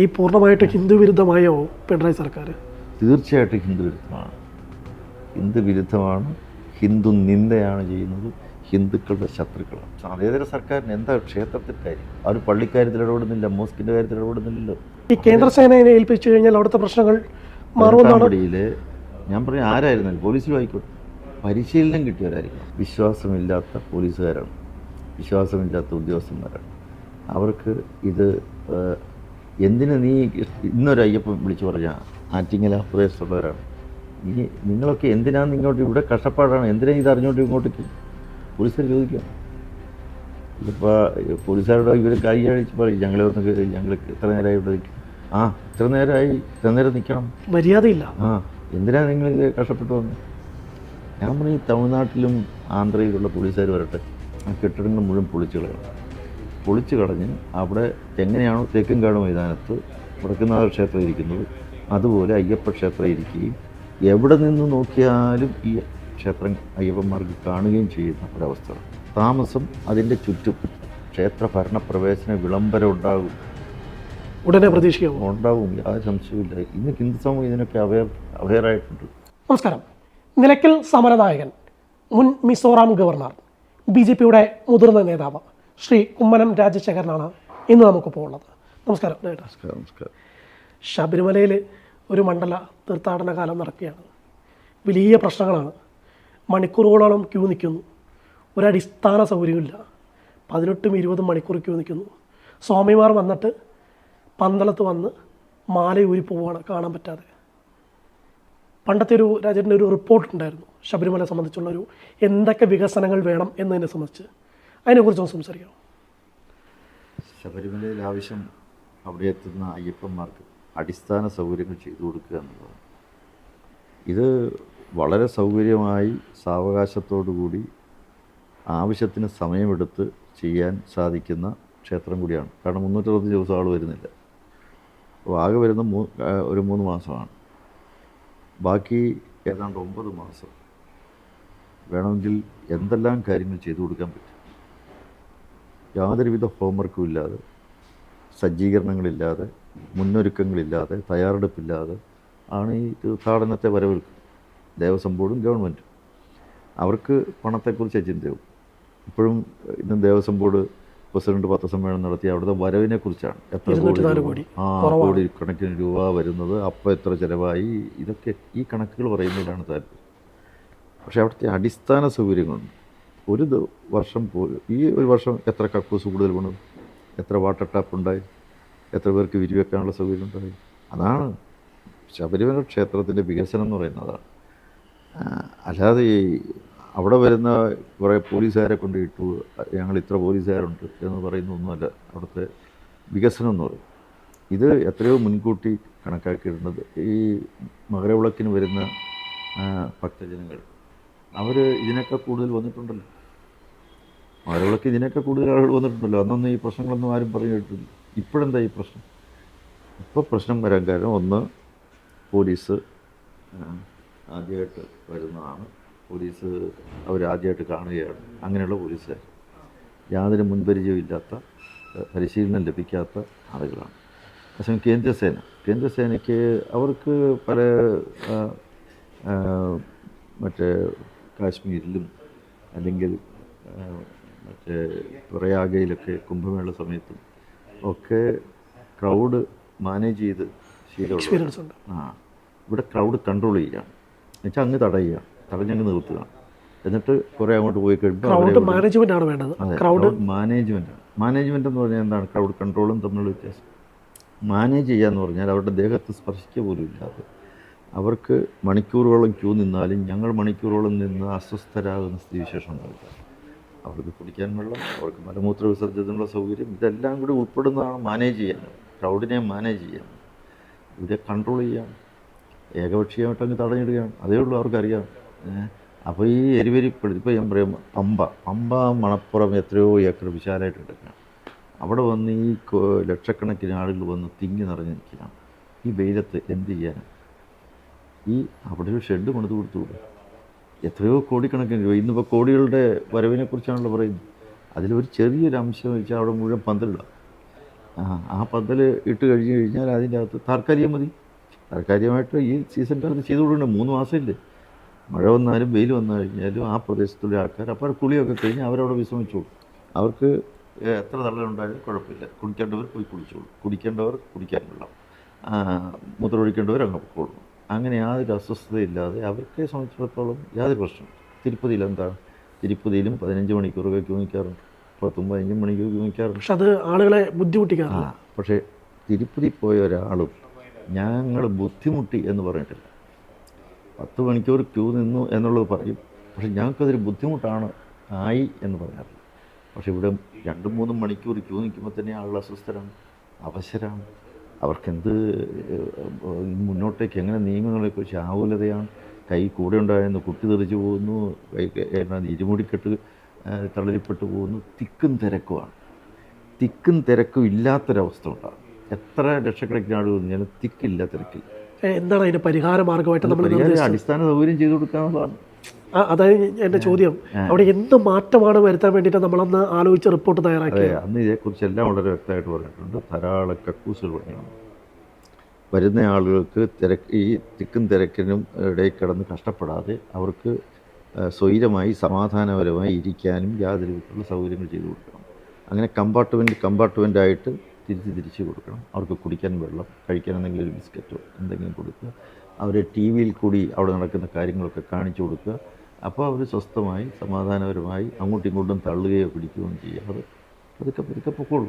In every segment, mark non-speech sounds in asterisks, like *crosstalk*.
ഈ പൂർണമായിട്ട് ഹിന്ദു വിരുദ്ധമായോ പിണറായി സർക്കാർ? തീർച്ചയായിട്ടും ഹിന്ദു വിരുദ്ധമാണ് ഹിന്ദു വിരുദ്ധമാണ് ഹിന്ദു നിന്ദയാണ് ചെയ്യുന്നത് ഹിന്ദുക്കളുടെ ശത്രുക്കളാണ്. അതേതര സർക്കാരിന് എന്താ ക്ഷേത്രത്തിന്റെ കാര്യം? അവർ പള്ളിക്കാര്യത്തിൽ ഇടപെടുന്നില്ല മോസ്കിന്റെ കാര്യത്തിൽ ഇടപെടുന്നില്ലല്ലോ. ഈ കേന്ദ്ര സേനയെ ഏൽപ്പിച്ചു കഴിഞ്ഞാൽ അവിടുത്തെ പ്രശ്നങ്ങൾ മാറുമെന്നാണ്? ഞാൻ പറഞ്ഞ ആരായിരുന്നാലും പോലീസിലും ആയിക്കോട്ടെ. പരിശീലനം കിട്ടിയവരായിരിക്കും വിശ്വാസമില്ലാത്ത പോലീസുകാരാണ്. വിശ്വാസമില്ലാത്ത ഉദ്യോഗസ്ഥന്മാരാണ്. അവർക്ക് ഇത് എന്തിന് നീ ഇന്നൊരു അയ്യപ്പം വിളിച്ചു പറഞ്ഞ? ആറ്റിങ്ങല പ്രദേശത്തുള്ളവരാണ് നീ നിങ്ങളൊക്കെ എന്തിനാണ് ഇങ്ങോട്ട് ഇവിടെ കഷ്ടപ്പാടാണ്? എന്തിനാണ് ഇത് അറിഞ്ഞുകൊണ്ട് ഇങ്ങോട്ടേക്ക് പോലീസുകാർ ചോദിക്കാം. ഇതിപ്പോൾ പോലീസുകാരോട് ഇവർ കൈ അഴിച്ച് പറയും ഞങ്ങൾ ഞങ്ങൾ ഇത്ര നേരമായി ഇവിടെ നിൽക്കും ആ ഇത്ര നേരമായി ഇത്ര നേരം നിൽക്കണം മര്യാദയില്ല. ആ എന്തിനാണ് നിങ്ങൾ ഇത് കഷ്ടപ്പെട്ടു വന്നത് ഞാൻ പറഞ്ഞു തമിഴ്നാട്ടിലും ആന്ധ്രയിലുള്ള പോലീസുകാർ വരട്ടെ. ആ കെട്ടിടങ്ങൾ മുഴുവൻ പൊളിച്ചു കളയണം പൊളിച്ചു കളഞ്ഞ് അവിടെ എങ്ങനെയാണോ തേക്കുംകാട് മൈതാനത്ത് വടക്കുന്നാഥ ക്ഷേത്രം ഇരിക്കുന്നത് അതുപോലെ അയ്യപ്പ ക്ഷേത്രം ഇരിക്കുകയും എവിടെ നിന്ന് നോക്കിയാലും ഈ ക്ഷേത്രം അയ്യപ്പന്മാർക്ക് കാണുകയും ചെയ്യുന്ന ഒരവസ്ഥ. താമസം അതിന്റെ ചുറ്റും ക്ഷേത്ര ഭരണപ്രവേശന വിളംബരം ഉണ്ടാകും. ഉടനെ പ്രതീക്ഷിക്കാം ഉണ്ടാവും യാതൊരു സംശയമില്ല ഇന്ന് ഹിന്ദു സമൂഹം ഇതിനൊക്കെ അവയർ അവയറായിട്ടുണ്ട് നമസ്കാരം. നിലയ്ക്കൽ സമരനായകൻ മുൻ മിസോറാം ഗവർണർ ബി ജെ പിയുടെ മുതിർന്ന നേതാവ്. ശ്രീ കുമ്മനം രാജശേഖരനാണ് ഇന്ന് നമുക്കിപ്പോൾ ഉള്ളത്. നമസ്കാരം നമസ്കാരം നമസ്കാരം. ശബരിമലയിൽ ഒരു മണ്ഡല തീർത്ഥാടന കാലം നടക്കുകയാണ്. വലിയ പ്രശ്നങ്ങളാണ്. മണിക്കൂറുകളോളം ക്യൂ നിൽക്കുന്നു. ഒരടിസ്ഥാന സൗകര്യമില്ല പതിനെട്ടും ഇരുപതും മണിക്കൂർ ക്യൂ നിൽക്കുന്നു. സ്വാമിമാർ വന്നിട്ട് പന്തളത്ത് വന്ന് മാലയൂരി ഊരി പോവുകയാണ് കാണാൻ പറ്റാതെ. പണ്ടത്തെ ഒരു രാജ്യത്തിന്റെ ഒരു റിപ്പോർട്ട് ഉണ്ടായിരുന്നു. ശബരിമല സംബന്ധിച്ചുള്ള ഒരു എന്തൊക്കെ വികസനങ്ങൾ വേണം എന്നതിനെ സംബന്ധിച്ച്. അതിനെക്കുറിച്ചൊന്ന് സംസാരിക്കണം ശബരിമലയിൽ ആവശ്യം അവിടെ എത്തുന്ന അയ്യപ്പന്മാർക്ക് അടിസ്ഥാന സൗകര്യങ്ങൾ ചെയ്തു കൊടുക്കുക എന്നുള്ളതാണ്. ഇത് വളരെ സൗകര്യമായി സാവകാശത്തോടുകൂടി ആവശ്യത്തിന് സമയമെടുത്ത് ചെയ്യാൻ സാധിക്കുന്ന ക്ഷേത്രം കൂടിയാണ്. കാരണം മുന്നൂറ്ററുപത് ദിവസം ആൾ വരുന്നില്ല. അപ്പോൾ ആകെ വരുന്ന മൂ ഒരു മൂന്ന് മാസമാണ്. ബാക്കി ഏതാണ്ട് ഒമ്പത് മാസം വേണമെങ്കിൽ എന്തെല്ലാം കാര്യങ്ങൾ ചെയ്തു കൊടുക്കാൻ പറ്റും? യാതൊരുവിധ ഹോംവർക്കും ഇല്ലാതെ സജ്ജീകരണങ്ങളില്ലാതെ മുന്നൊരുക്കങ്ങളില്ലാതെ തയ്യാറെടുപ്പില്ലാതെ ആണ് ഈ തീർത്ഥാടനത്തെ വരവേൽക്കുന്നത്. ദേവസ്വം ബോർഡും ഗവൺമെന്റും അവർക്ക് പണത്തെക്കുറിച്ച് ചിന്തയും ഇപ്പോഴും ഇന്ന് ദേവസ്വം ബോർഡ് പ്രസിഡന്റ് പത്രസമ്മേളനം നടത്തി അവിടുത്തെ വരവിനെ കുറിച്ചാണ് എത്ര കോടി കോടി. ആ കോടി കണക്കിന് രൂപ വരുന്നത്. അപ്പോൾ എത്ര ചിലവായി? ഇതൊക്കെ ഈ കണക്കുകൾ പറയുന്നതിലാണ് താല്പര്യം. പക്ഷേ അവിടുത്തെ അടിസ്ഥാന സൗകര്യങ്ങളുണ്ട്. ഒരു വർഷം പോലും ഈ ഒരു വർഷം എത്ര കക്കൂസ് കൂടുതൽ വേണം? എത്ര വാട്ടർ ടാപ്പ് ഉണ്ടായി? എത്ര പേർക്ക് വിരിവെക്കാനുള്ള സൗകര്യം ഉണ്ടായി? അതാണ്. ശബരിമല ക്ഷേത്രത്തിന്റെ വികസനം എന്ന് പറയുന്നതാണ് അല്ലാതെ ഈ അവിടെ വരുന്ന കുറേ പോലീസുകാരെ കൊണ്ട് ഇട്ടു. ഞങ്ങൾ ഇത്ര പോലീസുകാരുണ്ട് എന്ന് പറയുന്നൊന്നുമല്ല അവിടുത്തെ വികസനം എന്ന് പറയും. ഇത് എത്രയോ മുൻകൂട്ടി കണക്കാക്കിയിട്ടുണ്ട്. ഈ മകരവിളക്കിന് വരുന്ന ഭക്തജനങ്ങൾ. അവർ ഇതിനൊക്കെ കൂടുതൽ വന്നിട്ടുണ്ടല്ലോ. മകരവിളക്ക് ഇതിനൊക്കെ കൂടുതൽ ആളുകൾ വന്നിട്ടുണ്ടല്ലോ. അന്നൊന്നും ഈ പ്രശ്നങ്ങളൊന്നും ആരും പറഞ്ഞു കേട്ടിട്ടില്ല ഇപ്പോഴെന്താ ഈ പ്രശ്നം? ഇപ്പോൾ പ്രശ്നം വരാൻ കാരണം ഒന്ന് പോലീസ് ആദ്യമായിട്ട് വരുന്നതാണ്. പോലീസ് അവരാദ്യമായിട്ട് കാണുകയാണ്. അങ്ങനെയുള്ള പോലീസുകാർ യാതൊരു മുൻപരിചയമില്ലാത്ത പരിശീലനം ലഭിക്കാത്ത ആളുകളാണ്. പക്ഷേ കേന്ദ്രസേന കേന്ദ്രസേനയ്ക്ക് അവർക്ക് പല മറ്റേ കാശ്മീരിലും അല്ലെങ്കിൽ മറ്റേ പ്രയാഗയിലൊക്കെ കുംഭമേള സമയത്തും ഒക്കെ ക്രൗഡ് മാനേജ് ചെയ്ത് ശീലമുള്ള ആ ഇവിടെ ക്രൗഡ് കൺട്രോൾ ചെയ്യുകയാണ്. എന്നുവെച്ചാൽ അങ്ങ് തടയുക തടഞ്ഞങ്ങ് നിർത്തുക. എന്നിട്ട് കുറേ അങ്ങോട്ട് പോയി കഴിയുമ്പോൾ മാനേജ്മെന്റ് ആണ് വേണ്ടത്. ക്രൗഡ് മാനേജ്മെന്റ് മാനേജ്മെന്റ് എന്ന് പറഞ്ഞാൽ എന്താണ്? ക്രൗഡ് കൺട്രോളും തമ്മിലുള്ള വ്യത്യാസം. മാനേജ് ചെയ്യുക എന്ന് പറഞ്ഞാൽ അവരുടെ ദേഹത്ത് സ്പർശിക്കുക പോലും ഇല്ലാതെ. അവർക്ക് മണിക്കൂറുകളും ക്യൂ നിന്നാലും ഞങ്ങൾ മണിക്കൂറുകളും നിന്ന് അസ്വസ്ഥരാകുന്ന സ്ഥിതിവിശേഷം ഉണ്ടാവില്ല. അവർക്ക് കുടിക്കാൻ വെള്ളം അവർക്ക് മലമൂത്ര വിസർജനത്തിനുള്ള സൗകര്യം ഇതെല്ലാം കൂടി ഉൾപ്പെടുന്നതാണ് മാനേജ് ചെയ്യാൻ. ക്രൗഡിനെ മാനേജ് ചെയ്യാൻ. ഇവരെ കൺട്രോൾ ചെയ്യാൻ. ഏകപക്ഷീയമായിട്ട് അങ്ങ് തടഞ്ഞിടുകയാണ്. അതേ ഉള്ളൂ അവർക്കറിയാം. അപ്പോൾ ഈ എരിവരിപ്പെടുത്തി ഇപ്പോൾ ഞാൻ പറയും പമ്പ. പമ്പ മണപ്പുറം എത്രയോ ഏക്കർ വിശാലമായിട്ട് കിടക്കുകയാണ്. അവിടെ വന്ന് ഈ ലക്ഷക്കണക്കിന് ആളുകൾ വന്ന് തിങ്ങി നിറഞ്ഞ് നിൽക്കുകയാണ്. ഈ വെയിലത്ത് എന്ത് ചെയ്യാനാണ് ഈ അവിടെ ഒരു ഷെഡ് പണിത് കൊടുത്തുകൂടെ എത്രയോ കോടിക്കണക്കിന് രൂപ. ഇന്നിപ്പോൾ കോടികളുടെ വരവിനെ കുറിച്ചാണല്ലോ പറയുന്നത്. അതിലൊരു ചെറിയൊരു അംശം വെച്ചാൽ അവിടെ മുഴുവൻ പന്തലിടാം. ആ പന്തൽ ഇട്ട് കഴിഞ്ഞ് കഴിഞ്ഞാൽ അതിന്റെ അകത്ത് താൽക്കാലികം മതി. താൽക്കാലികമായിട്ട് ഈ സീസൺ കാലത്ത് ചെയ്തു കൊടുക്കണ്ടേ മൂന്ന് മാസമില്ലേ. മഴ വന്നാലും വെയിൽ വന്നു കഴിഞ്ഞാലും ആ പ്രദേശത്തുള്ള ആൾക്കാർ അപ്പോൾ കുളിയൊക്കെ കഴിഞ്ഞ് അവരവിടെ വിശ്രമിച്ചോളും. അവർക്ക് എത്ര തള്ളലുണ്ടായാലും കുഴപ്പമില്ല. കുടിക്കേണ്ടവർ പോയി കുളിച്ചോളൂ. കുടിക്കേണ്ടവർ കുടിക്കാൻ വെള്ളം മൂത്രമൊഴിക്കേണ്ടവർ അങ്ങ് പൊക്കോളും. അങ്ങനെ യാതൊരു അസ്വസ്ഥതയില്ലാതെ അവർക്ക് സംബന്ധിച്ചിടത്തോളം യാതൊരു പ്രശ്നം തിരുപ്പതിയിൽ എന്താണ് തിരുപ്പതിയിലും പതിനഞ്ച് മണിക്കൂറൊക്കെ ക്യൂ നിൽക്കാറുണ്ട്. പത്തും പതിനഞ്ചും മണിക്കൂർ ക്യൂ നിൽക്കാറുണ്ട്. പക്ഷെ അത് ആളുകളെ ആ ബുദ്ധിമുട്ടിക്കാറില്ല പക്ഷേ തിരുപ്പതി പോയ ഒരാളും ഞങ്ങൾ ബുദ്ധിമുട്ടി എന്ന് പറഞ്ഞിട്ടില്ല. പത്ത് മണിക്കൂർ ക്യൂ നിന്നു എന്നുള്ളത് പറയും. പക്ഷെ ഞങ്ങൾക്കതൊരു ബുദ്ധിമുട്ടാണ് ആയി എന്ന് പറയാറില്ല. പക്ഷെ ഇവിടെ രണ്ടും മൂന്നും മണിക്കൂർ ക്യൂ നിൽക്കുമ്പോൾ തന്നെ ആളുകൾ അസ്വസ്ഥരാണ് അവശരാണ്. അവർക്കെന്ത് എന്ത് മുന്നോട്ടേക്ക് എങ്ങനെ നീങ്ങുന്നതിനെക്കുറിച്ച് ആകുലതയാണ്. കൈ കൂടെ ഉണ്ടായിരുന്നു കുട്ടി തെറിച്ചു പോകുന്നു ഇരുമുടിക്കെട്ട് തളരിപ്പെട്ടു പോകുന്നു. തിക്കും തിരക്കുമാണ്. തിക്കും തിരക്കും ഇല്ലാത്തൊരവസ്ഥ ഉണ്ടാകും. എത്ര ലക്ഷക്കണക്കിന് ആളുകൾ തിക്കില്ല തിരക്കില്ല. എന്താണ് അതിന്റെ പരിഹാര മാർഗമായിട്ട് നമ്മൾ അടിസ്ഥാന സൗകര്യം ചെയ്തു കൊടുക്കാനുള്ളതാണ് അതായത് എന്റെ ചോദ്യം. അവിടെ എന്ത് മാറ്റമാണ് വരുത്താൻ വേണ്ടിയിട്ട് നമ്മളന്ന് ആലോചിച്ച് റിപ്പോർട്ട് തയ്യാറാക്കിയത്? അന്ന് ഇതേക്കുറിച്ചെല്ലാം വളരെ വ്യക്തമായിട്ട് പറഞ്ഞിട്ടുണ്ട്. ധാരാളം കക്കൂസുകൾ പണിയണം വരുന്ന ആളുകൾക്ക് തിരക്ക് ഈ തിക്കും തിരക്കിനും ഇടയിൽ കിടന്ന് കഷ്ടപ്പെടാതെ അവർക്ക് സ്വൈരമായി സമാധാനപരമായി ഇരിക്കാനും യാതൊരു വിധത്തിലുള്ള സൗകര്യങ്ങൾ ചെയ്തു കൊടുക്കണം. അങ്ങനെ കമ്പാർട്ട്മെന്റ് ആയിട്ട് തിരിച്ച് തിരിച്ച് കൊടുക്കണം. അവർക്ക് കുടിക്കാൻ വെള്ളം കഴിക്കാൻ എന്തെങ്കിലും ഒരു ബിസ്ക്കറ്റോ എന്തെങ്കിലും കൊടുക്കുക. അവരെ ടി വിയിൽ കൂടി അവിടെ നടക്കുന്ന കാര്യങ്ങളൊക്കെ കാണിച്ചു കൊടുക്കുക. അപ്പോൾ അവർ സ്വസ്ഥമായി സമാധാനപരമായി അങ്ങോട്ടും ഇങ്ങോട്ടും തള്ളുകയോ പിടിക്കുകയോ ചെയ്യാതെ അതൊക്കെ പതുക്കെ പൊക്കോളൂ.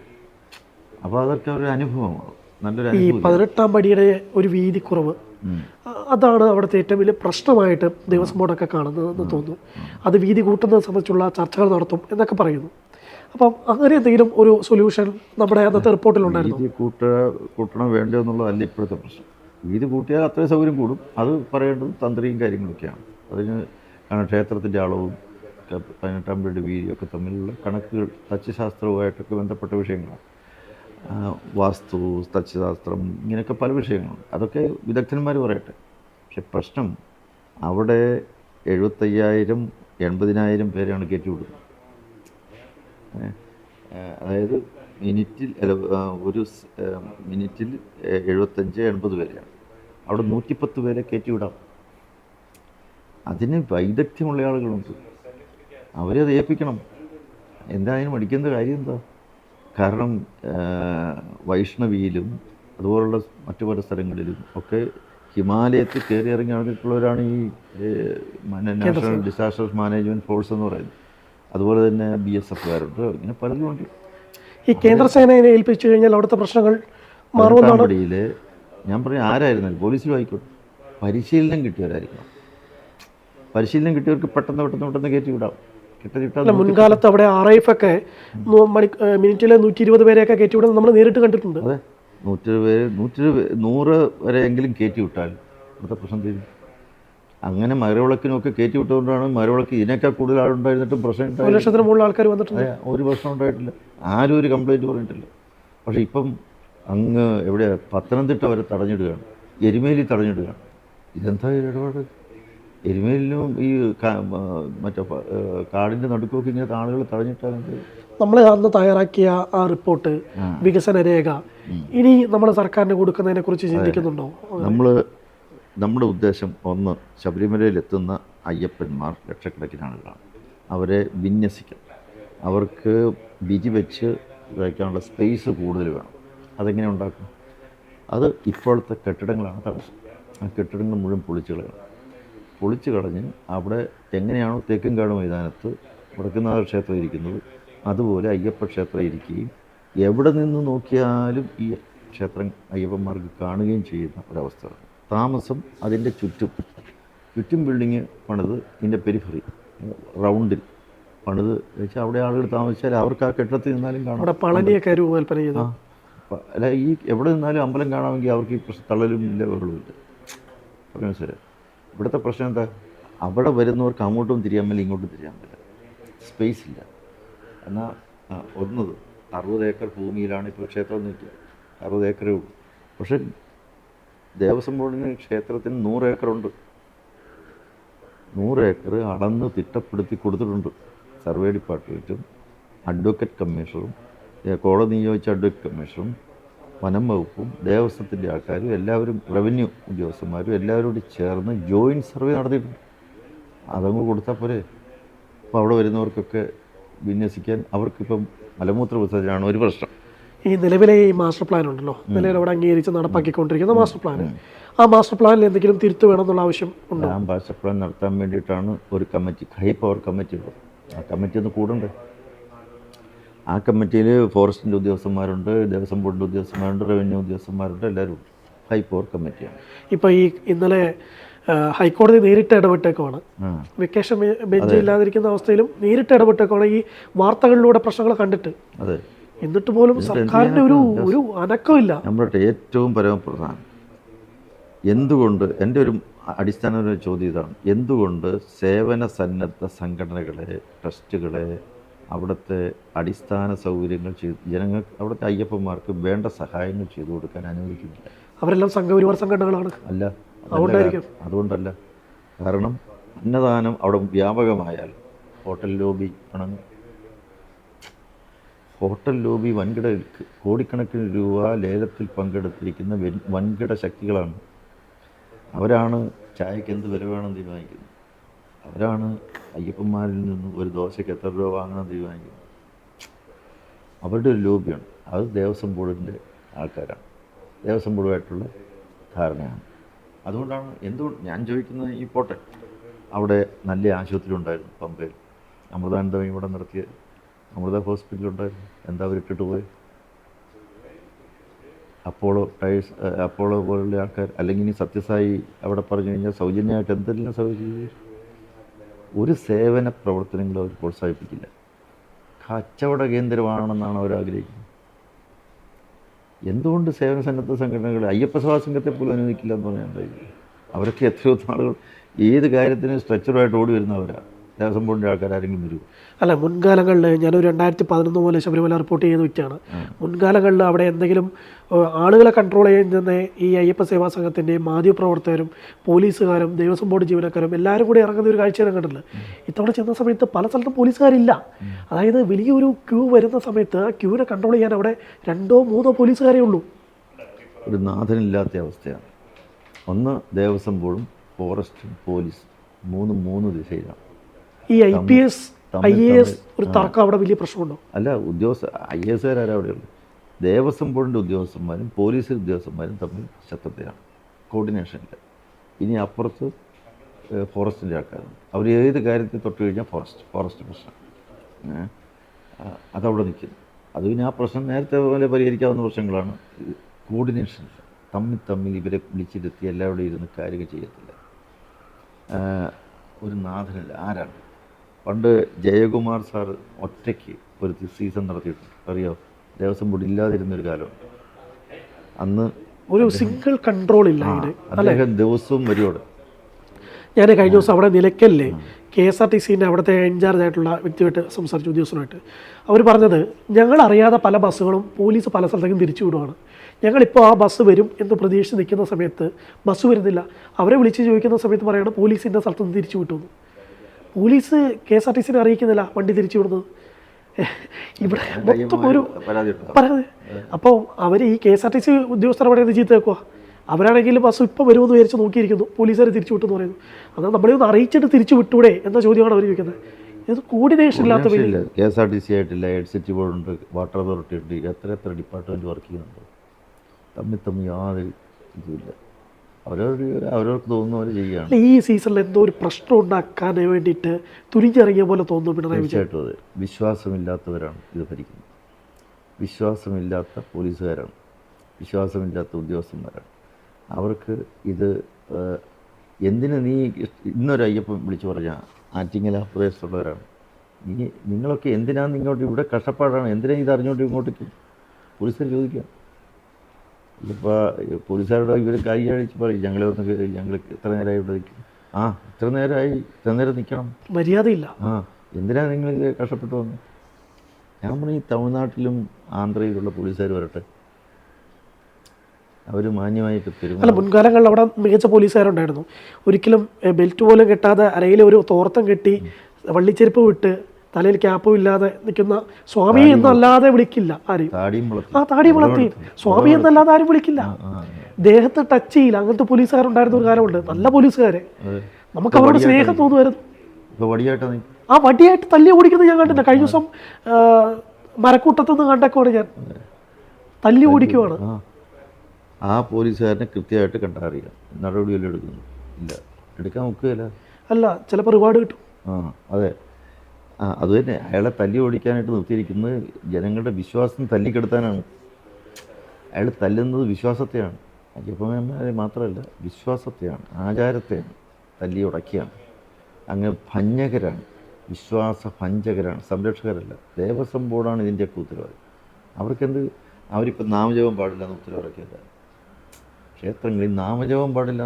അപ്പോൾ അതൊക്കെ ഒരു അനുഭവമാണ്. നല്ലൊരു ഈ പതിനെട്ടാം പടിയുടെ ഒരു വീതി കുറവ് അതാണ് അവിടുത്തെ ഏറ്റവും വലിയ പ്രശ്നമായിട്ട് ദേവസ്വം ബോർഡൊക്കെ കാണുന്നതെന്ന് തോന്നുന്നു. അത് വീതി കൂട്ടുന്നത് സംബന്ധിച്ചുള്ള ചർച്ചകൾ നടത്തും എന്നൊക്കെ പറയുന്നു. അപ്പം അങ്ങനെ എന്തെങ്കിലും ഒരു സൊല്യൂഷൻ നമ്മുടെ അന്നത്തെ റിപ്പോർട്ടിലുണ്ടായിരുന്നു കൂട്ട കൂട്ടണം വേണ്ടോ എന്നുള്ളതല്ല ഇപ്പോഴത്തെ പ്രശ്നം. വീതി കൂട്ടിയാൽ അത്രയും സൗകര്യം കൂടും. അത് പറയേണ്ടത് തന്ത്രിയും കാര്യങ്ങളൊക്കെയാണ്. അതിന് കാരണം ക്ഷേത്രത്തിന്റെ അളവും പതിനെട്ടാം പതിനെട്ടാം പീരീഡ് ഒക്കെ തമ്മിലുള്ള കണക്കുകൾ തച്ചുശാസ്ത്രവുമായിട്ടൊക്കെ ബന്ധപ്പെട്ട വിഷയങ്ങളാണ്. വാസ്തു തച്ചുശാസ്ത്രം ഇങ്ങനെയൊക്കെ പല വിഷയങ്ങളുണ്ട്. അതൊക്കെ വിദഗ്ധന്മാർ പറയട്ടെ. പക്ഷെ പ്രശ്നം അവിടെ എഴുപത്തയ്യായിരം എൺപതിനായിരം പേരാണ് കയറ്റിവിടുന്നത് അതായത് മിനിറ്റിൽ ഒരു മിനിറ്റിൽ എഴുപത്തഞ്ച് എൺപത് പേരെയാണ്. അവിടെ നൂറ്റിപ്പത്ത് പേരെ കയറ്റിവിടാം അതിന് വൈദഗ്ധ്യമുള്ള ആളുകളുണ്ട്. അവരെ അത് ഏൽപ്പിക്കണം. എന്താ അതിന് മടിക്കുന്ന കാര്യം എന്താ? കാരണം വൈഷ്ണവിയിലും അതുപോലുള്ള മറ്റു പല സ്ഥലങ്ങളിലും ഒക്കെ ഹിമാലയത്തിൽ കയറി ഇറങ്ങി നടന്നിട്ടുള്ളവരാണ് ഈ നാഷണൽ ഡിസാസ്റ്റർ മാനേജ്മെന്റ് ഫോഴ്സ് എന്ന് പറയുന്നത്. അതുപോലെ തന്നെ ബി എസ് എഫുകാരുണ്ട് ഇങ്ങനെ പലരും ഉണ്ട്. ഈ കേന്ദ്രസേനയെ ഏൽപ്പിച്ചു കഴിഞ്ഞാൽ അവിടുത്തെ പ്രശ്നങ്ങൾ മാറുമെന്നാണ്? ഞാൻ പറഞ്ഞു ആരായിരുന്നാലും പോലീസിലും ആയിക്കോട്ടെ. പരിശീലനം കിട്ടിയവരായിരിക്കണം. പരിശീലനം കിട്ടിയവർക്ക് പെട്ടെന്ന് പെട്ടെന്ന് പെട്ടെന്ന് കയറ്റി വിടാം. മുൻകാലത്ത് അവിടെ ആർ ഐ എഫ് ഒക്കെ മിനിറ്റിലെ മണി മിനിറ്റിൽ നൂറ്റി ഇരുപത് പേരെയൊക്കെ കയറ്റിവിടുന്നത് നമ്മൾ നേരിട്ട് കണ്ടിട്ടുണ്ട്. അതെ. നൂറ്റി പേര് നൂറ്റി നൂറ് വരെയെങ്കിലും കയറ്റി വിട്ടാൽ ഇവിടുത്തെ പ്രശ്നം തീരും. അങ്ങനെ മരവിളക്കിനൊക്കെ കയറ്റി വിട്ടുകൊണ്ടാണ് മരവിളക്ക് ഇതിനേക്കാൾ കൂടുതൽ ആളുണ്ടായിരുന്നിട്ടും പ്രശ്നം ഒരു ലക്ഷത്തിന് മുകളിൽ ആൾക്കാർ വന്നിട്ടുണ്ട്. ഒരു പ്രശ്നം ഉണ്ടായിട്ടില്ല. ആരും ഒരു കംപ്ലൈന്റ് പറഞ്ഞിട്ടില്ല. പക്ഷേ ഇപ്പം അങ്ങ് എവിടെ? പത്തനംതിട്ട വരെ തടഞ്ഞിടുകയാണ്. എരുമേലി തടഞ്ഞിടുകയാണ്. ഇതെന്താ ഇടപാട്? എരുമേലിനും ഈ മറ്റേ കാടിന്റെ നടുക്കൊക്കെ ഇങ്ങനത്തെ ആളുകൾ തടഞ്ഞിട്ടാണെങ്കിൽ നമ്മളെ നമ്മൾ അന്ന് തയ്യാറാക്കിയ ആ റിപ്പോർട്ട് വികസന രേഖ ഇനി നമ്മൾ സർക്കാരിന് കൊടുക്കുന്നതിനെ കുറിച്ച് ചിന്തിക്കുന്നുണ്ടോ? നമ്മൾ നമ്മുടെ ഉദ്ദേശം ഒന്ന് ശബരിമലയിൽ എത്തുന്ന അയ്യപ്പന്മാർ ലക്ഷക്കണക്കിന് ആളുകളാണ് അവരെ വിന്യസിക്കണം. അവർക്ക് വിധി വെച്ച് കഴിക്കാനുള്ള സ്പേസ് കൂടുതൽ വേണം. അതെങ്ങനെ ഉണ്ടാക്കും? അത് ഇപ്പോഴത്തെ കെട്ടിടങ്ങളാണ് തടസ്സം. ആ കെട്ടിടങ്ങൾ മുഴുവൻ പൊളിച്ചു കളയണം. പൊളിച്ചു കളഞ്ഞ് അവിടെ എങ്ങനെയാണോ തേക്കുംകാട് മൈതാനത്ത് വടക്കുന്നാഥ ക്ഷേത്രം ഇരിക്കുന്നത് അതുപോലെ അയ്യപ്പ ക്ഷേത്രം ഇരിക്കുകയും എവിടെ നിന്ന് നോക്കിയാലും ഈ ക്ഷേത്രം അയ്യപ്പന്മാർക്ക് കാണുകയും ചെയ്യുന്ന ഒരവസ്ഥ. താമസം അതിന്റെ ചുറ്റും. ചുറ്റും ബിൽഡിങ് പണിത് ഇതിന്റെ പെരിഫറി റൗണ്ടിൽ പണിത് വെച്ചാൽ അവിടെ ആളുകൾ താമസിച്ചാൽ അവർക്ക് ആ കെട്ടിടത്തിൽ നിന്നാലും കാണാം. അവിടെ പളനിയൊക്കെ രൂപകൽപ്പന ചെയ്താൽ അല്ല ഈ എവിടെ നിന്നാലും അമ്പലം കാണാമെങ്കിൽ അവർക്ക് ഈ പ്രശ്നം തള്ളലും ഇല്ല ഇല്ല പറഞ്ഞു മനസ്സിലായി? ഇവിടുത്തെ പ്രശ്നം എന്താ? അവിടെ വരുന്നവർക്ക് അങ്ങോട്ടും തിരിയാൻ പറ്റില്ല ഇങ്ങോട്ടും തിരിയാൻ പറ്റില്ല സ്പേസ് ഇല്ല. എന്നാൽ ഒന്നത് അറുപത് ഏക്കർ ഭൂമിയിലാണ് ഇപ്പോൾ ക്ഷേത്രം നിൽക്കുക അറുപത് ഏക്കറേ ഉള്ളൂ. പക്ഷെ ദേവസ്വം ബോർഡിന് ക്ഷേത്രത്തിന് നൂറ് ഏക്കറുണ്ട് നൂറ് ഏക്കർ അളന്ന് തിട്ടപ്പെടുത്തി കൊടുത്തിട്ടുണ്ട് സർവേ ഡിപ്പാർട്ട്മെന്റും അഡ്വക്കേറ്റ് കമ്മീഷണറും കോടതി നിയോഗിച്ച അഡ്വക്കേറ്റ് കമ്മീഷനും വനം വകുപ്പും ദേവസ്വത്തിന്റെ ആൾക്കാരും എല്ലാവരും റവന്യൂ ഉദ്യോഗസ്ഥന്മാരും എല്ലാവരും കൂടി ചേർന്ന് ജോയിന്റ് സർവേ നടത്തിയിട്ടുണ്ട്. അതങ്ങ് കൊടുത്താൽ പോരെ. അപ്പോൾ അവിടെ വരുന്നവർക്കൊക്കെ വിന്യസിക്കാൻ അവർക്കിപ്പം മലമൂത്ര വിസർജനമാണ് ഒരു പ്രശ്നം. ഈ നിലവിലെ ഈ മാസ്റ്റർ പ്ലാൻ ഉണ്ടല്ലോ നിലവിൽ അവിടെ അംഗീകരിച്ച് നടപ്പാക്കിക്കൊണ്ടിരിക്കുന്ന മാസ്റ്റർ പ്ലാൻ ആ മാസ്റ്റർ പ്ലാനിൽ എന്തെങ്കിലും തിരുത്തു വേണമെന്നുള്ള ആവശ്യം ഉണ്ടോ? ആ മാസ്റ്റർ പ്ലാൻ നടത്താൻ വേണ്ടിയിട്ടാണ് ഒരു കമ്മിറ്റി ഹൈ പവർ കമ്മിറ്റി ഉള്ളത്. ആ കമ്മിറ്റി ഒന്ന് കൂടണ്ടേ. ആ കമ്മിറ്റിയിൽ ഫോറസ്റ്റിന്റെ ഉദ്യോഗസ്ഥന്മാരുണ്ട് ദേവസ്വം ബോർഡിന്റെ ഉദ്യോഗസ്ഥന്മാരുണ്ട് റവന്യൂ ഉദ്യോഗസ്ഥന്മാരുണ്ട് എല്ലാവരും ഹൈ പവർ കമ്മിറ്റിയാണ്. ഇപ്പോൾ ഈ ഇന്നലെ ഹൈക്കോടതി നേരിട്ട് ഇടപെട്ടേക്കുമാണ് വെക്കേഷൻ ബെഞ്ച് ഇല്ലാതിരിക്കുന്ന അവസ്ഥയിലും നേരിട്ട് ഇടപെട്ടേക്കുമാണ് ഈ വാർത്തകളിലൂടെ പ്രശ്നങ്ങൾ കണ്ടിട്ട്. അതെ. എന്നിട്ട് പോലും സർക്കാരിന്റെ ഒരു ഒരു അനക്കമില്ല നമ്മുടെ ഏറ്റവും പരമപ്രധാനം. എന്തുകൊണ്ട് എന്റെ ഒരു അടിസ്ഥാന ചോദ്യം ഇതാണ്. എന്തുകൊണ്ട് സേവന സന്നദ്ധ സംഘടനകളെ ട്രസ്റ്റുകളെ അവിടുത്തെ അടിസ്ഥാന സൗകര്യങ്ങൾ ചെയ്ത് ജനങ്ങൾക്ക് അവിടുത്തെ അയ്യപ്പന്മാർക്ക് വേണ്ട സഹായങ്ങൾ ചെയ്തു കൊടുക്കാൻ അനുവദിക്കുന്നില്ല. അവരെല്ലാം സംഘപരിവാർ സംഘടനകളാണ്. അല്ല. അതുകൊണ്ടല്ല. കാരണം അന്നദാനം അവിടെ വ്യാപകമായാൽ ഹോട്ടൽ ലോബി പണങ്ങും ഹോട്ടൽ ലോബി വൻകിട കോടിക്കണക്കിന് രൂപ ലേലത്തിൽ പങ്കെടുത്തിരിക്കുന്ന വൻ- വൻകിട ശക്തികളാണ്. അവരാണ് ചായക്ക് എന്ത് വില വേണം തീരുമാനിക്കുന്നത്. അവരാണ് അയ്യപ്പന്മാരിൽ നിന്നും ഒരു ദോശയ്ക്ക് എത്ര രൂപ വാങ്ങണം തീരുമാനിക്കും അവരുടെ ഒരു ലോബിയാണ്. അത് ദേവസ്വം ബോർഡിന്റെ ആൾക്കാരാണ്. ദേവസ്വം ബോർഡുമായിട്ടുള്ള ധാരണയാണ്. അതുകൊണ്ടാണ് എന്തുകൊണ്ട് ഞാൻ ചോദിക്കുന്നത് ഈ പോട്ടെ. അവിടെ നല്ല ആശുപത്രി ഉണ്ടായിരുന്നു പമ്പയിൽ. അമൃതാനന്ദം ഇവിടെ നടത്തിയ അമൃത ഹോസ്പിറ്റൽ ഉണ്ടായിരുന്നു. എന്താ അവരിട്ടിട്ട് പോയി അപ്പോളോ ടൈസ് അപ്പോളോ പോലുള്ള ആൾക്കാർ അല്ലെങ്കിൽ ഇനി സത്യസായി അവിടെ പറഞ്ഞു കഴിഞ്ഞാൽ സൗജന്യമായിട്ട് എന്തെല്ലാം ചെയ്തു? ഒരു സേവന പ്രവർത്തനങ്ങളും അവർ പ്രോത്സാഹിപ്പിക്കില്ല. കച്ചവട കേന്ദ്രമാണെന്നാണ് അവർ ആഗ്രഹിക്കുന്നത്. എന്തുകൊണ്ട് സേവന സന്നദ്ധ സംഘടനകൾ അയ്യപ്പ സഭാ സംഘത്തെ പോലും അനുവദിക്കില്ല എന്ന് പറഞ്ഞാൽ കഴിയും അവരൊക്കെ എത്രയോ നാളുകൾ ഏത് കാര്യത്തിനും സ്ട്രെച്ചറുമായിട്ട് ഓടി വരുന്നവരാണ്. ദേവസ്വം ബോർഡിന്റെ ആൾക്കാർ ആരെങ്കിലും വരും അല്ല മുൻകാലങ്ങളിൽ ഞാനൊരു രണ്ടായിരത്തി പതിനൊന്ന് മുതൽ ശബരിമല റിപ്പോർട്ട് ചെയ്യുന്ന വ്യക്തിയാണ്. മുൻകാലങ്ങളിൽ അവിടെ എന്തെങ്കിലും ആളുകളെ കൺട്രോൾ ചെയ്യുന്ന ഈ അയ്യപ്പ സേവാ സംഘത്തിന്റെയും മാധ്യമപ്രവർത്തകരും പോലീസുകാരും ദേവസ്വം ബോർഡ് ജീവനക്കാരും എല്ലാവരും കൂടി ഇറങ്ങുന്ന ഒരു കാഴ്ച ഞാൻ ഇത്തവണ ചെന്ന സമയത്ത് പല സ്ഥലത്തും പോലീസുകാരില്ല. അതായത് വലിയൊരു ക്യൂ വരുന്ന സമയത്ത് ആ ക്യൂവിനെ കൺട്രോൾ ചെയ്യാൻ അവിടെ രണ്ടോ മൂന്നോ പോലീസുകാരേ ഉള്ളൂ. ഒരു നാഥനില്ലാത്ത അവസ്ഥയാണ്. ഒന്ന് ദേവസ്വം ബോർഡും ഫോറസ്റ്റും പോലീസ് മൂന്ന് മൂന്ന് ദിശയിലാണ്. ഈ I P S I A S ഒരു തർക്കം അവിടെ വലിയ പ്രശ്നമുണ്ടോ? അല്ല ഉദ്യോഗസ്ഥ ഐ എസ് ആരാ അവിടെയുണ്ട് ദേവസ്വം ബോർഡിന്റെ ഉദ്യോഗസ്ഥന്മാരും പോലീസ് ഉദ്യോഗസ്ഥന്മാരും തമ്മിൽ ശത്രുതയാണ്. കോർഡിനേഷനില്ല ഇനി അപ്പുറത്ത് ഫോറസ്റ്റിന്റെ ആൾക്കാരുണ്ട്. അവർ ഏത് കാര്യത്തിൽ തൊട്ട് കഴിഞ്ഞാൽ ഫോറസ്റ്റ് ഫോറസ്റ്റ് പ്രശ്നം. അതവിടെ നിൽക്കുന്നു അത് പിന്നെ ആ പ്രശ്നം നേരത്തെ പോലെ പരിഹരിക്കാവുന്ന പ്രശ്നങ്ങളാണ്. കോർഡിനേഷൻ തമ്മിൽ തമ്മിൽ ഇവരെ വിളിച്ചിരുത്തി എല്ലാവരുടെയും ഇരുന്ന് കാര്യങ്ങൾ ചെയ്യത്തില്ല. ഒരു നാഥനല്ല. ആരാണ്? പണ്ട് ജയകുമാർ സാർ ഒറ്റയ്ക്ക് ഒരു സീസൺ നടത്തിയിട്ടുണ്ട്. അറിയോ? ദേവസ്വം ബോർഡ് ഇല്ലാതിരുന്നൊരു കാലം. അന്ന് ഒരു സിംഗിൾ കൺട്രോൾ ഇല്ല അദ്ദേഹം ദിവസവും വരികയോട് ഞാൻ കഴിഞ്ഞ ദിവസം അവിടെ നിലയ്ക്കല്ലേ കെ എസ് ആർ ടി സിന്റെ അവിടുത്തെ ഇൻചാർജ് ആയിട്ടുള്ള വ്യക്തിയായിട്ട് സംസാരിച്ചു ഉദ്യോഗസ്ഥനായിട്ട്. അവർ പറഞ്ഞത് ഞങ്ങൾ അറിയാതെ പല ബസ്സുകളും പോലീസ് പല സ്ഥലത്തേക്കും തിരിച്ചു വിടുവാണ്. ഞങ്ങളിപ്പോൾ ആ ബസ് വരും എന്ന് പ്രതീക്ഷിച്ച് നിൽക്കുന്ന സമയത്ത് ബസ് വരുന്നില്ല. അവരെ വിളിച്ച് ചോദിക്കുന്ന സമയത്ത് പറയുകയാണ് പോലീസിന്റെ സ്ഥലത്ത് നിന്ന് തിരിച്ചു വിട്ടു. Police K S R T സിനെ അറിയിക്കുന്നില്ല. വണ്ടി തിരിച്ചു വിടുന്നത് ഇവിടെ മൊത്തം ഒരു പരാതി അപ്പോൾ അവർ ഈ K S R T C ഉദ്യോഗസ്ഥർ അവിടെ നിന്ന് ചീത്ത വെക്കുക അവരാണെങ്കിൽ ബസ് ഇപ്പോൾ വരുമെന്ന് വിചാരിച്ച് നോക്കിയിരിക്കുന്നു. പോലീസുകാർ തിരിച്ചു വിട്ടെന്ന് പറയുന്നു. അതാ നമ്മളെ ഒന്ന് അറിയിച്ചിട്ട് തിരിച്ചു വിട്ടൂടെ എന്ന ചോദ്യമാണ് അവർ ചോദിക്കുന്നത്. ഇത് കോർഡിനേഷൻ ഇല്ലാത്ത K S R T C ആയിട്ടില്ല. എയ്ഡ് സിറ്റി ബോർഡുണ്ട് വാട്ടർ അതോറിറ്റി ഉണ്ട്. എത്ര എത്ര ഡിപ്പാർട്ട്മെന്റ് വർക്ക് ചെയ്യുന്നുണ്ട്. തമ്മിൽ തമ്മിൽ യാതൊരു ഇതുമില്ല. അവരവർ അവരവർക്ക് തോന്നുന്ന പോലെ ചെയ്യുകയാണ്. ഈ സീസണിൽ എന്തോ ഒരു പ്രശ്നം ഉണ്ടാക്കാൻ വേണ്ടിയിട്ട് തുനിഞ്ഞിറങ്ങിയ പോലെ തോന്നുന്നു പിണറായി വിജയൻ. തീർച്ചയായിട്ടും അതെ. വിശ്വാസമില്ലാത്തവരാണ് ഇത് ഭരിക്കുന്നത്. വിശ്വാസമില്ലാത്ത പോലീസുകാരാണ്. വിശ്വാസമില്ലാത്ത ഉദ്യോഗസ്ഥന്മാരാണ്. അവർക്ക് ഇത് എന്തിന് നീ ഇന്നൊരു അയ്യപ്പൻ വിളിച്ചു പറഞ്ഞാൽ ആറ്റിങ്ങല പ്രദേശത്തുള്ളവരാണ് നീ നിങ്ങളൊക്കെ എന്തിനാണ് ഇങ്ങോട്ട് ഇവിടെ കഷ്ടപ്പാടാണ്. എന്തിനാണ് ഇത് അറിഞ്ഞുകൊണ്ട് ഇങ്ങോട്ടേക്ക് പോലീസുകാർ ചോദിക്കാം ഇതിപ്പോൾ പോലീസുകാരോട് ഇവർ കൈ അഴിച്ച് പറയും ഞങ്ങൾ വന്ന് ഞങ്ങൾ ഇത്ര നേരമായി ഇവിടെ നിൽക്കും ആ ഇത്ര നേരമായി ഇത്ര നേരം നിൽക്കണം മര്യാദയില്ല. ആ എന്തിനാണ് നിങ്ങൾ ഇത് കഷ്ടപ്പെട്ടു വന്നത് ഞാൻ പറഞ്ഞു ഈ തമിഴ്നാട്ടിലും ആന്ധ്രയിലുള്ള പോലീസുകാർ വരട്ടെ. അവർ മാന്യമായിട്ട് അല്ല പെരുമാറും മുൻകാലങ്ങളിൽ അവിടെ മികച്ച പോലീസുകാരുണ്ടായിരുന്നു. ഒരിക്കലും ബെൽറ്റ് പോലും കെട്ടാതെ അരയിൽ ഒരു തോർത്തം കെട്ടി വള്ളിച്ചെരുപ്പ് വിട്ട് തലയിൽ ക്യാപ്പും ഇല്ലാതെ നിൽക്കുന്ന സ്വാമി എന്നല്ലാതെ വിളിക്കില്ല ആരെയും. ആ താടി വളർത്തി. സ്വാമി എന്നല്ലാതെ ആരും വിളിക്കില്ല. ദേഹത്ത് ടച്ച് ചെയ്യില്ല. അങ്ങനത്തെ പോലീസുകാരുണ്ടായിരുന്ന ഒരു കാലമുണ്ട്. നല്ല പോലീസുകാരെ. നമുക്ക് അവരോട് സ്നേഹം തോന്നുമായിരുന്നു. ആ വടിയായിട്ട് തല്ലി ഓടിക്കുന്നത് ഞാൻ കണ്ടില്ല കഴിഞ്ഞ ദിവസം മരക്കൂട്ടത്തുനിന്ന് കണ്ടേക്കുവാണ് ഞാൻ. തല്ലി ഓടിക്കുവാണ്. ആ. പോലീസുകാരനെ കൃത്യമായിട്ട് കണ്ടറിയാം. നടപടി വല്ലതും എടുക്കുന്നു? ഇല്ല. എടുക്കാൻ നോക്കുകയില്ല അല്ല ചിലപ്പോൾ റിവാർഡ് കിട്ടും. ആ അതെ. ആ അത് തന്നെ. അയാളെ തല്ലി ഓടിക്കാനായിട്ട് നിർത്തിയിരിക്കുന്നത് ജനങ്ങളുടെ വിശ്വാസം തല്ലിക്കെടുത്താനാണ്. അയാൾ തല്ലുന്നത് വിശ്വാസത്തെയാണ്. അയ്യപ്പന്മാരെ മാത്രമല്ല വിശ്വാസത്തെയാണ് ആചാരത്തെയാണ് തല്ലി ഉടക്കിയാണ്. അങ്ങ് ഭഞ്ജകരാണ് വിശ്വാസ ഭഞ്ജകരാണ് സംരക്ഷകരല്ല. ദേവസ്വം ബോർഡാണ് ഇതിന്റെയൊക്കെ ഉത്തരവാദി. അവർക്കെന്ത്? അവരിപ്പോൾ നാമജപം പാടില്ല എന്ന് ഉത്തരവിറക്കിയല്ല ക്ഷേത്രങ്ങളിൽ നാമജപം പാടില്ല.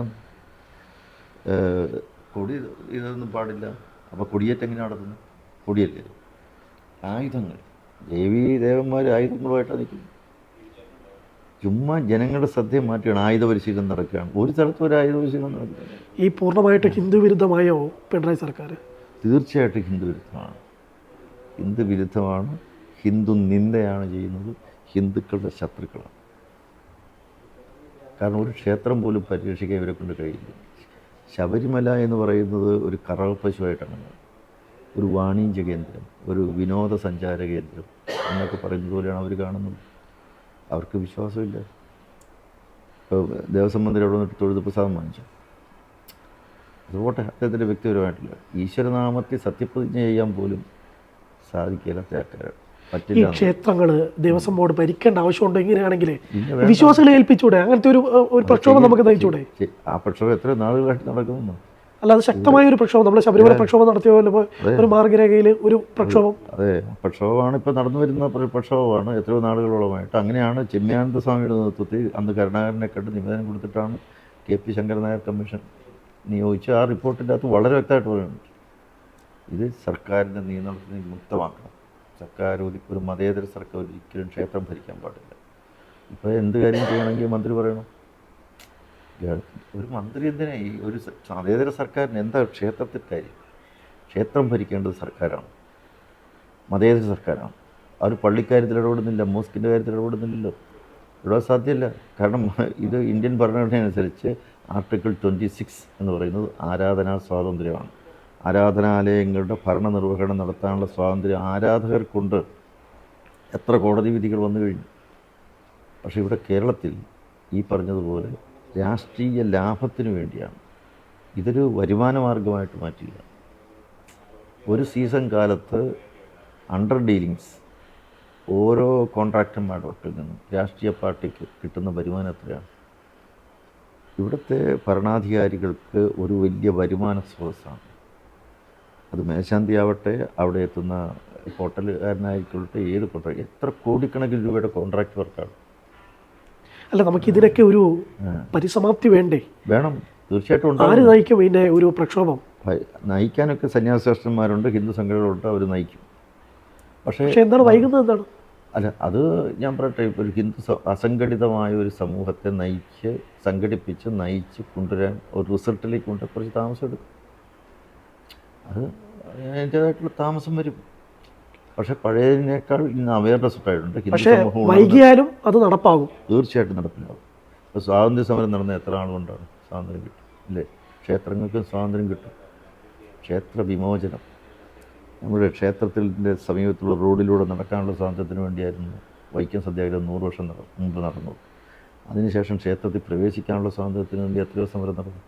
കൊടി ഇതൊന്നും പാടില്ല. അപ്പോൾ കൊടിയേറ്റം എങ്ങനെ നടത്തുന്നു? കൊടിയല്ലേ? ആയുധങ്ങൾ. ദേവീ ദേവന്മാർ ആയുധങ്ങളുമായിട്ടാണ് നിൽക്കുന്നത്. ചുമ്മാ ജനങ്ങളുടെ ശ്രദ്ധയെ മാറ്റുകയാണ് ആയുധ പരിശീലനം നടക്കുകയാണ്. ഒരു സ്ഥലത്തും ഒരു ആയുധ പരിശീലനം നടക്കുക ഈ പൂർണമായിട്ട് ഹിന്ദു വിരുദ്ധമായോ പിണറായി സർക്കാർ തീർച്ചയായിട്ടും ഹിന്ദു വിരുദ്ധമാണ് ഹിന്ദു വിരുദ്ധമാണ്. ഹിന്ദു നിന്ദയാണ് ചെയ്യുന്നത്. ഹിന്ദുക്കളുടെ ശത്രുക്കളാണ്. കാരണം ഒരു ക്ഷേത്രം പോലും പരിരക്ഷിക്കാൻ ഇവരെ കൊണ്ട് കഴിയില്ല. ശബരിമല എന്ന് പറയുന്നത് ഒരു കറവ പശുവായിട്ടാണ്. ഒരു വാണിജ്യ കേന്ദ്രം ഒരു വിനോദസഞ്ചാര കേന്ദ്രം എന്നൊക്കെ പറയുന്നത് പോലെയാണ് അവർ കാണുന്നത്. അവർക്ക് വിശ്വാസമില്ല. ഇപ്പോൾ ദേവസ്വം മന്ത്രി അവിടെ നിന്നിട്ട് തൊഴുത് പ്രസാദം വാങ്ങിച്ചു. അത് പോട്ടെ അദ്ദേഹത്തിന്റെ വ്യക്തിപരമായിട്ടില്ല ഈശ്വരനാമത്തിൽ സത്യപ്രതിജ്ഞ ചെയ്യാൻ പോലും സാധിക്കില്ല ആൾക്കാരാണ് ഈ ക്ഷേത്രങ്ങൾ ദേവസ്വം ബോർഡ് ഭരിക്കേണ്ട ആവശ്യമുണ്ടോ ഇങ്ങനെയാണെങ്കിൽ വിശ്വാസികളെ ഏൽപ്പിച്ചൂടെ? അങ്ങനത്തെ ഒരു ഒരു പ്രക്ഷോഭം നമുക്ക് നയിച്ചൂടെ? ആ പ്രക്ഷോഭം എത്ര നാളുകളായിട്ട് നടക്കുന്നു അല്ലാതെ ശക്തമായ ഒരു പ്രക്ഷോഭം. നമ്മൾ ശബരിമല പ്രക്ഷോഭം നടത്തിയ പോലെ ഒരു മാർഗരേഖയിൽ ഒരു പ്രക്ഷോഭം. അതെ പ്രക്ഷോഭമാണ് ഇപ്പോൾ നടന്നു വരുന്ന പ്രക്ഷോഭമാണ് എത്രയോ നാളുകളോളമായിട്ട്. അങ്ങനെയാണ് ചിന്മയാനന്ദ സ്വാമിയുടെ നേതൃത്വത്തിൽ അന്ന് കരുണാകരനെ കണ്ട് നിവേദനം കൊടുത്തിട്ടാണ് കെ പി ശങ്കരനായർ കമ്മീഷൻ നിയോഗിച്ച് ആ റിപ്പോർട്ടിന്റെ അകത്ത് വളരെ വ്യക്തമായിട്ട് പറയുന്നുണ്ട്. ഇത് സർക്കാരിന്റെ നിയന്ത്രണത്തിന് മുക്തമാക്കണം. സർക്കാർ ഒരു ഒരു മതേതര സർക്കാർ ഒരിക്കലും ക്ഷേത്രം ഭരിക്കാൻ പാടില്ല. ഇപ്പോൾ എന്ത് കാര്യം ചെയ്യണമെങ്കിൽ മന്ത്രി പറയണം? ഒരു മന്ത്രി എന്തിനാ ഈ ഒരു അതേതര സർക്കാരിന് എന്താ ക്ഷേത്രത്തിൽ കാര്യം? ക്ഷേത്രം ഭരിക്കേണ്ടത് സർക്കാരാണ്. മതേതര സർക്കാരാണ്. അവർ പള്ളിക്കാര്യത്തിൽ ഇടപെടുന്നില്ല മോസ്കിന്റെ കാര്യത്തിൽ ഇടപെടുന്നില്ലല്ലോ. ഇടപെടാൻ സാധ്യമല്ല കാരണം *laughs* ഇത് ഇന്ത്യൻ ഭരണഘടന അനുസരിച്ച് ആർട്ടിക്കിൾ ട്വന്റി സിക്സ് എന്ന് പറയുന്നത് ആരാധനാ സ്വാതന്ത്ര്യമാണ്. ആരാധനാലയങ്ങളുടെ ഭരണനിർവഹണം നടത്താനുള്ള സ്വാതന്ത്ര്യം ആരാധകർക്കുണ്ട്. എത്ര കോടതി വിധികൾ വന്നു കഴിഞ്ഞു. പക്ഷേ ഇവിടെ കേരളത്തിൽ ഈ പറഞ്ഞതുപോലെ രാഷ്ട്രീയ ലാഭത്തിന് വേണ്ടിയാണ്. ഇതൊരു വരുമാന മാർഗമായിട്ട് മാറ്റില്ല. ഒരു സീസൺ കാലത്ത് അണ്ടർ ഡീലിങ്സ് ഓരോ കോൺട്രാക്ടർമാരുടെ നിന്നും രാഷ്ട്രീയ പാർട്ടിക്ക് കിട്ടുന്ന വരുമാനം എത്രയാണ്? ഇവിടുത്തെ ഭരണാധികാരികൾക്ക് ഒരു വലിയ വരുമാന സ്രോതസ്സാണ്. അത് മേശാന്തി ആവട്ടെ അവിടെ എത്തുന്ന ഹോട്ടലുകാരനായിക്കൊള്ളട്ടെ ഏത് കോൺട്രാക്ട് എത്ര കോടിക്കണക്കിന് രൂപയുടെ കോൺട്രാക്ട് വർക്കാണ്. അല്ല നമുക്ക് ഇതിനൊക്കെ ഒരു പരിസമാപ്തി വേണ്ടേ? വേണം. തീർച്ചയായിട്ടും ആര് നയിക്കും പിന്നെ ഒരു പ്രക്ഷോഭം? നയിക്കാനൊക്കെ സന്യാസേഷ്ടന്മാരുണ്ട് ഹിന്ദു സംഘടനകളുണ്ട് അവർ നയിക്കും. പക്ഷേ പക്ഷേ എന്താണ് വൈകുന്നത് എന്താണ്? അല്ല അത് ഞാൻ പറയട്ടെ ഇപ്പോൾ ഒരു ഹിന്ദു അസംഘടിതമായ ഒരു സമൂഹത്തെ നയിച്ച് സംഘടിപ്പിച്ച് നയിച്ച് കൊണ്ടുവരാൻ ഒരു റിസൾട്ടിലേക്ക് കൊണ്ടുവരാൻ കുറച്ച് താമസം എടുക്കും. അത് അതിന്റേതായിട്ടുള്ള താമസം വരും. പക്ഷേ പഴയതിനേക്കാൾ ഇന്ന് അവയർനെസ് ഉണ്ടായിട്ടുണ്ട് പക്ഷെ വൈകിയാലും അത് നടപ്പാകും. തീർച്ചയായിട്ടും നടപ്പിലാകും. ഇപ്പോൾ സ്വാതന്ത്ര്യ സമരം നടന്ന എത്ര ആളുകൊണ്ടാണ് സ്വാതന്ത്ര്യം കിട്ടും ഇല്ലേ? ക്ഷേത്രങ്ങൾക്കും സ്വാതന്ത്ര്യം കിട്ടും. ക്ഷേത്ര വിമോചനം. നമ്മുടെ ക്ഷേത്രത്തിന്റെ സമീപത്തുള്ള റോഡിലൂടെ നടക്കാനുള്ള സ്വാതന്ത്ര്യത്തിന് വേണ്ടിയായിരുന്നു വൈക്കം സത്യാഗ്രഹം നൂറ് വർഷം നടന്നു മുമ്പ് നടന്നു അതിനുശേഷം ക്ഷേത്രത്തിൽ പ്രവേശിക്കാനുള്ള സ്വാതന്ത്ര്യത്തിന് വേണ്ടി എത്രയോ സമരം നടന്നു.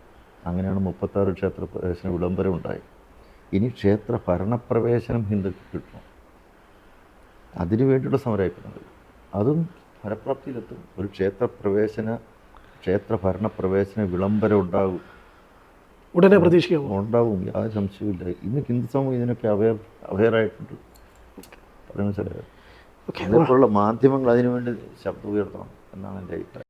അങ്ങനെയാണ് മുപ്പത്താറ് ക്ഷേത്ര പ്രവേശന വിളംബരം ഉണ്ടായത് ഇനി ക്ഷേത്ര ഭരണപ്രവേശനം ഹിന്ദുക്ക് കിട്ടണം. അതിനു വേണ്ടിയുള്ള സമരമായിപ്പോയത് അതും ഫലപ്രാപ്തിയിലെത്തും. ഒരു ക്ഷേത്രപ്രവേശന ക്ഷേത്ര ഭരണ പ്രവേശന വിളംബരം ഉണ്ടാകും ഉടനെ പ്രതീക്ഷിക്കും ഉണ്ടാവും. യാതൊരു സംശയമില്ല ഇന്ന് ഹിന്ദു സമൂഹം ഇതിനൊക്കെ അവയർ അവയറായിട്ടുണ്ട്. അതേപോലുള്ള മാധ്യമങ്ങൾ അതിനുവേണ്ടി ശബ്ദം ഉയർത്തണം എന്നാണ് എന്റെ അഭിപ്രായം.